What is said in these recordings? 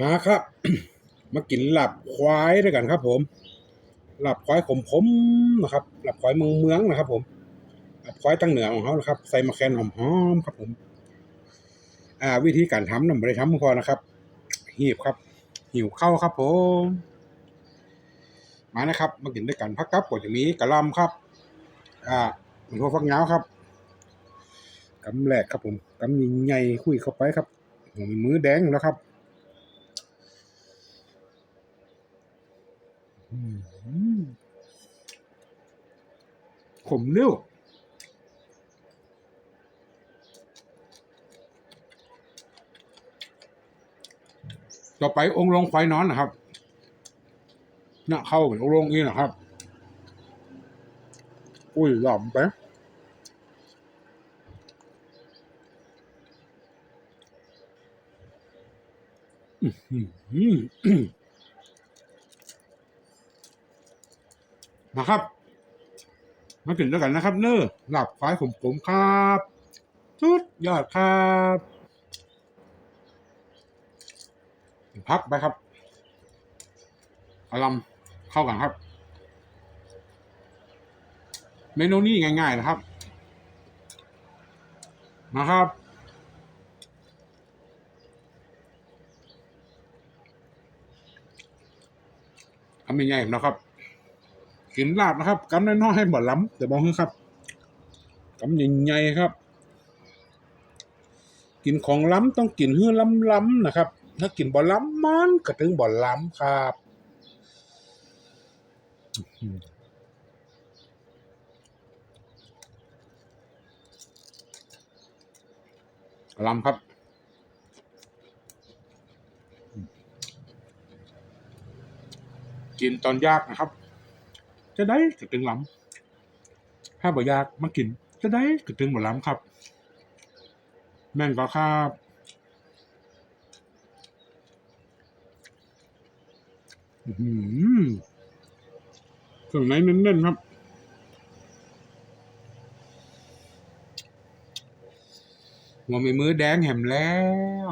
มาครับ มากินหลับควายด้วยกันครับ ผม หลับควายขมขมนะครับ หลับควายเมืองเมืองนะครับ ผม หลับควายตั้งเหนือของเขานะครับ ใส่มะแคนหอมๆครับ ผม อ่า วิธีการทำน่ะไม่ได้ทำพอนะครับ หีบครับ หิวเข้าครับ ผม มานะครับ มากินด้วยกันพักกับกว่าจะมีกระลำครับ อ่าหมันหัวฟักเงาครับกำแรกครับผมกำใหญ่คุยเข้าไปครับผมมือแดงแล้วครับ อืม ขมเร็วต่อไปองค์ลงควายนอนนะครับน่ะเข้าองค์ลงนี่นะครับ อุ้ยหล่อมไปอื้อ หือมาครับ มากินด้วยกันนะครับ เนอหลับควายผมผมครับสุดยอดครับพักไปครับอารมเข้ากันครับ เมนูนี้ง่าย ๆ นะครับมาครับทำยังไงนะครับ กินลาบนะครับกำน้อยๆให้บ่ล้ำแต่บอกให้ครับกำใหญ่ๆครับ กินของล้ำต้องกินเฮือล้ำๆนะครับ ถ้ากินบ่ล้ำมันก็ถึงบ่ล้ำครับล้ำครับกินตอนยากนะครับ จะได้กระตึงล้ำถ้าบ่อยากมากิน จะได้กระตึงบ่ล้ำครับ แม่นก็ครับอื้อหือเครื่องในเน้นๆครับหัวมีมือแดงแหมแล้ว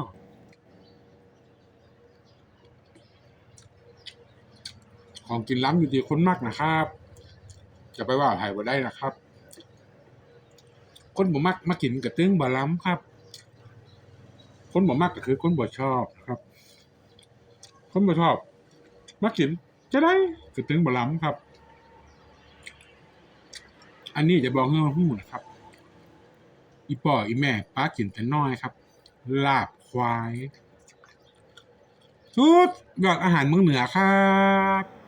ของกินล้ำอยู่ที่คนมากนะครับ จะไปว่าใครบ่ได้นะครับ คนบ่มักมากินกระตึงบ่ล้ำครับ คนบ่มักก็คือคนบ่ชอบครับ คนบ่ชอบมากินจะได้กระตึงบ่ล้ำครับ อันนี้จะบอกให้หู้นะครับ อีป่ออีแม่ป้ากินแต่น้อยครับ ลาบควายสุดยอดอาหารเมืองเหนือครับ